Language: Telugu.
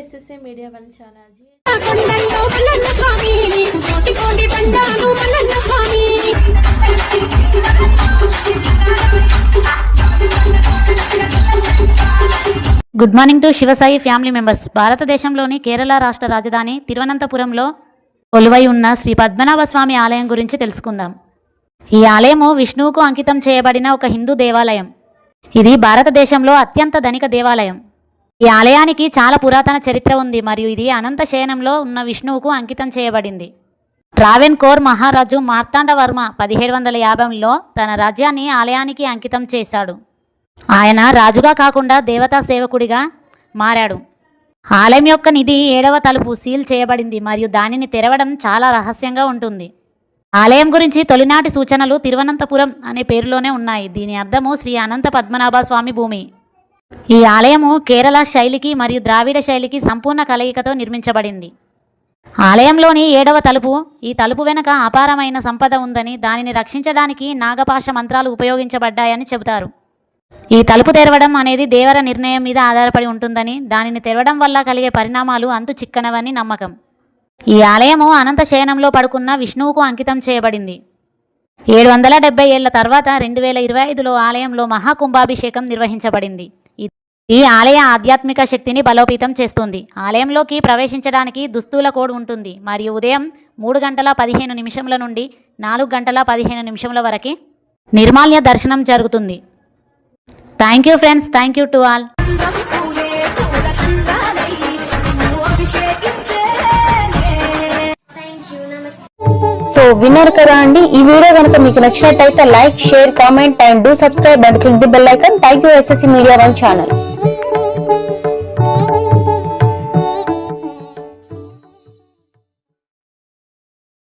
SSA media one channel good morning to Shivasai family members భారతదేశంలోని కేరళ రాష్ట్ర రాజధాని తిరువనంతపురంలో కొలువై ఉన్న శ్రీ పద్మనాభ స్వామి ఆలయం గురించి తెలుసుకుందాం. ఈ ఆలయము విష్ణువుకు అంకితం చేయబడిన ఒక హిందూ దేవాలయం. ఇది భారతదేశంలో అత్యంత ధనిక దేవాలయం. ఈ ఆలయానికి చాలా పురాతన చరిత్ర ఉంది మరియు ఇది అనంత శయనంలో ఉన్న విష్ణువుకు అంకితం చేయబడింది. ట్రావెన్కోర్ మహారాజు మార్తాండవర్మ పదిహేడు వందల యాభైలో తన రాజ్యాన్ని ఆలయానికి అంకితం చేశాడు. ఆయన రాజుగా కాకుండా దేవతా సేవకుడిగా మారాడు. ఆలయం యొక్క నిధి ఏడవ తలుపు సీల్ చేయబడింది మరియు దానిని తెరవడం చాలా రహస్యంగా ఉంటుంది. ఆలయం గురించి తొలినాటి సూచనలు తిరువనంతపురం అనే పేరులోనే ఉన్నాయి. దీని అర్థము శ్రీ అనంత పద్మనాభ స్వామి భూమి. ఈ ఆలయము కేరళ శైలికి మరియు ద్రావిడ శైలికి సంపూర్ణ కలయికతో నిర్మించబడింది. ఆలయంలోని ఏడవ తలుపు ఈ తలుపు వెనుక అపారమైన సంపద ఉందని దానిని రక్షించడానికి నాగపాష మంత్రాలు ఉపయోగించబడ్డాయని చెబుతారు. ఈ తలుపు తెరవడం అనేది దేవర నిర్ణయం మీద ఆధారపడి ఉంటుందని దానిని తెరవడం వల్ల కలిగే పరిణామాలు అంతు చిక్కనవని నమ్మకం. ఈ ఆలయము అనంత శయనంలో పడుకున్న విష్ణువుకు అంకితం చేయబడింది. ఏడు వందల డెబ్బై ఏళ్ళ తర్వాత రెండు వేల ఇరవై ఐదులో ఆలయంలో మహాకుంభాభిషేకం నిర్వహించబడింది. ఈ ఆలయ ఆధ్యాత్మిక శక్తిని బలోపేతం చేస్తుంది. ఆలయంలోకి ప్రవేశించడానికి దుస్తుల కోడ్ ఉంటుంది. మరియు ఉదయం మూడు గంటల పదిహేను నిమిషముల నుండి నాలుగు గంటల పదిహేను నిమిషముల వరకు నిర్మాల్య దర్శనం జరుగుతుంది. Thank you friends thank you to all so విన్నారు కదా అండి. ఈ వీడియో కనుక మీకు నచ్చినట్టయితే like share comment and do subscribe and click the bell icon thank you SSC media one channel